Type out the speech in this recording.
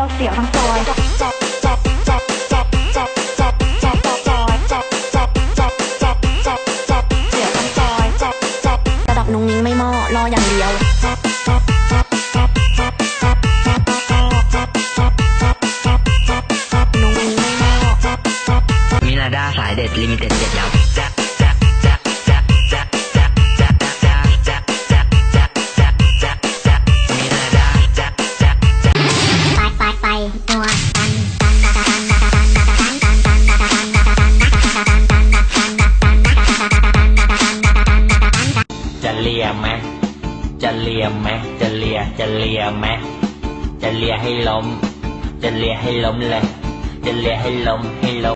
ยวเสียวทั้งซอยเสียวทั้งซอยระดับนุ้งนิ้งไม่มอรออย่างเดียวนุ้งนิ้งไม่ม่อมิลาด้าสายเด็ดลิมิเต็ดเจ็ดแล้ ลียไหมจะเลียไหมจะเลียจะเลียไหมจะเลียให้ล้ม จะเลียให้ล้มเลย จะเลียให้ล้มให้ล้ม